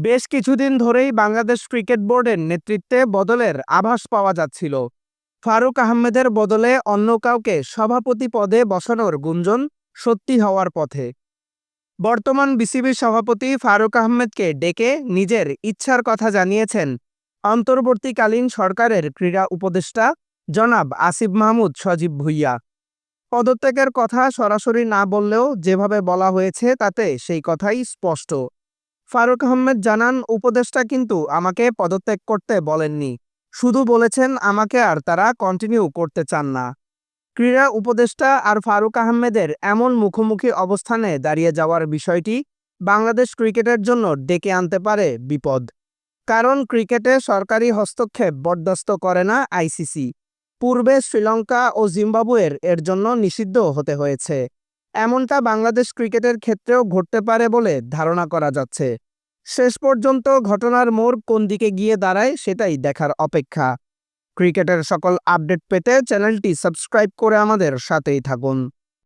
বেশ কিছুদিন ধরেই বাংলাদেশ ক্রিকেট বোর্ডের নেতৃত্বে বদলের আভাস পাওয়া যাচ্ছিল। ফারুক আহমেদের বদলে অন্য কাউকে সভাপতি পদে বসানোর গুঞ্জন সত্যি হওয়ার পথে। বর্তমান বিসিবির সভাপতি ফারুক আহমেদকে ডেকে নিজের ইচ্ছার কথা জানিয়েছেন অন্তর্বর্তীকালীন সরকারের ক্রীড়া উপদেষ্টা জনাব আসিফ মাহমুদ সজীব ভুইয়া। পদত্যাগের কথা সরাসরি না বললেও যেভাবে বলা হয়েছে তাতে সেই কথাই স্পষ্ট। ফারুক আহমেদ জানান, উপদেষ্টা কিন্তু আমাকে পদত্যাগ করতে বলেননি। শুধু বলেছেন আমাকে আর তারা কন্টিনিউ করতে চান না। ক্রীড়া উপদেষ্টা আর ফারুক আহমেদের এমন মুখোমুখি অবস্থানে দাঁড়িয়ে যাওয়ার বিষয়টি বাংলাদেশ ক্রিকেটের জন্য ডেকে আনতে পারে বিপদ। কারণ ক্রিকেটে সরকারি হস্তক্ষেপ বরদাস্ত করে না আইসিসি। পূর্বে শ্রীলঙ্কা ও জিম্বাবুয়ের এর জন্য নিষিদ্ধ হতে হয়েছে। এমনটা বাংলাদেশ ক্রিকেটের ক্ষেত্রেও ঘটতে পারে বলে ধারণা করা যাচ্ছে। শেষ পর্যন্ত ঘটনার মোড় কোন দিকে গিয়ে দাঁড়ায় সেটাই দেখার অপেক্ষা। ক্রিকেটের সকল আপডেট পেতে চ্যানেলটি সাবস্ক্রাইব করে আমাদের সাথেই থাকুন।